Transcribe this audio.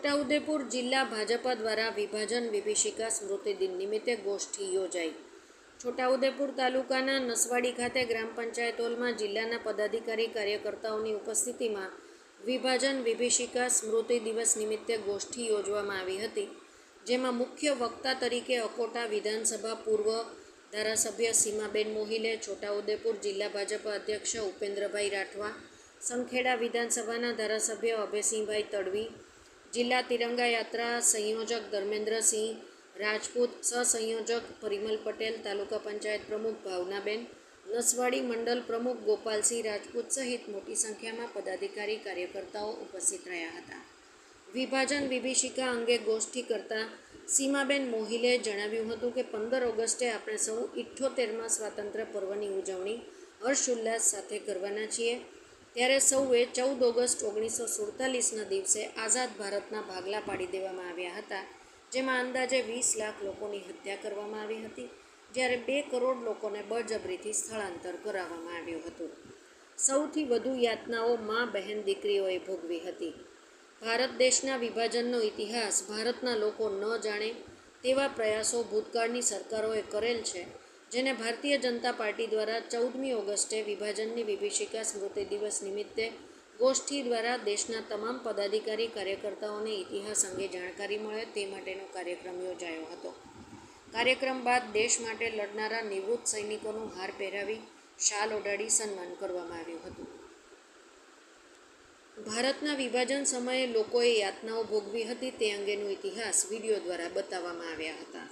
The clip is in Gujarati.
છોટાઉદેપુર જિલ્લા ભાજપા દ્વારા વિભાજન વિભીષિકા સ્મૃતિ દિન નિમિત્તે ગોષ્ઠી યોજાઈ. છોટાઉદેપુર તાલુકાના નસવાડી ખાતે ગ્રામ પંચાયત હોલમાં જિલ્લાના પદાધિકારી કાર્યકર્તાઓની ઉપસ્થિતિમાં વિભાજન વિભીષિકા સ્મૃતિ દિવસ નિમિત્તે ગોષ્ઠી યોજવામાં આવી હતી, જેમાં મુખ્ય વક્તા તરીકે અકોટા વિધાનસભા પૂર્વ ધારાસભ્ય સીમાબેન મોહિલે, છોટાઉદેપુર જિલ્લા ભાજપા અધ્યક્ષ ઉપેન્દ્રભાઈ રાઠવા, સંખેડા વિધાનસભાના ધારાસભ્ય અભયસિંહભાઈ તડવી જિલ્લા તિરંગા યાત્રા સંયોજક ધર્મેન્દ્રસિંહ રાજપૂત, સહસંયોજક પરિમલ પટેલ, તાલુકા પંચાયત પ્રમુખ ભાવનાબેન, નસવાડી મંડળ પ્રમુખ ગોપાલસિંહ રાજપૂત સહિત મોટી સંખ્યામાં પદાધિકારી કાર્યકર્તાઓ ઉપસ્થિત રહ્યા હતા. વિભાજન વિભીષિકા અંગે ગોષ્ઠી કરતા સીમાબેન મોહિલે જણાવ્યું હતું કે પંદર ઓગસ્ટે આપણે સૌ ઇઠ્ઠોતેરમાં સ્વાતંત્ર્ય પર્વની ઉજવણી હર્ષ ઉલ્લાસ સાથે કરવાના છીએ. ત્યારે સૌએ ચૌદ ઓગસ્ટ ઓગણીસો સુડતાલીસના દિવસે આઝાદ ભારતના ભાગલા પાડી દેવામાં આવ્યા હતા, જેમાં અંદાજે વીસ લાખ લોકોની હત્યા કરવામાં આવી હતી, જ્યારે બે કરોડ લોકોને બળજબરીથી સ્થળાંતર કરાવવામાં આવ્યું હતું. સૌથી વધુ યાતનાઓ મા બહેન દીકરીઓએ ભોગવી હતી. ભારત દેશના વિભાજનનો ઇતિહાસ ભારતના લોકો ન જાણે તેવા પ્રયાસો ભૂતકાળની સરકારોએ કરેલ છે જેને ભારતીય જનતા પાર્ટી દ્વારા ચૌદમી ઓગસ્ટે વિભાજનની વિભીષિકા સ્મૃતિ દિવસ નિમિત્તે ગોષ્ઠી દ્વારા દેશના તમામ પદાધિકારી કાર્યકર્તાઓને ઇતિહાસ અંગે જાણકારી મળે તે માટેનો કાર્યક્રમ યોજાયો હતો. કાર્યક્રમ બાદ દેશ માટે લડનારા નિવૃત્ત સૈનિકોનું હાર પહેરાવી શાલ ઓઢાડી સન્માન કરવામાં આવ્યું હતું. ભારતના વિભાજન સમયે લોકોએ યાતનાઓ ભોગવી હતી તે અંગેનો ઇતિહાસ વીડિયો દ્વારા બતાવવામાં આવ્યા હતા.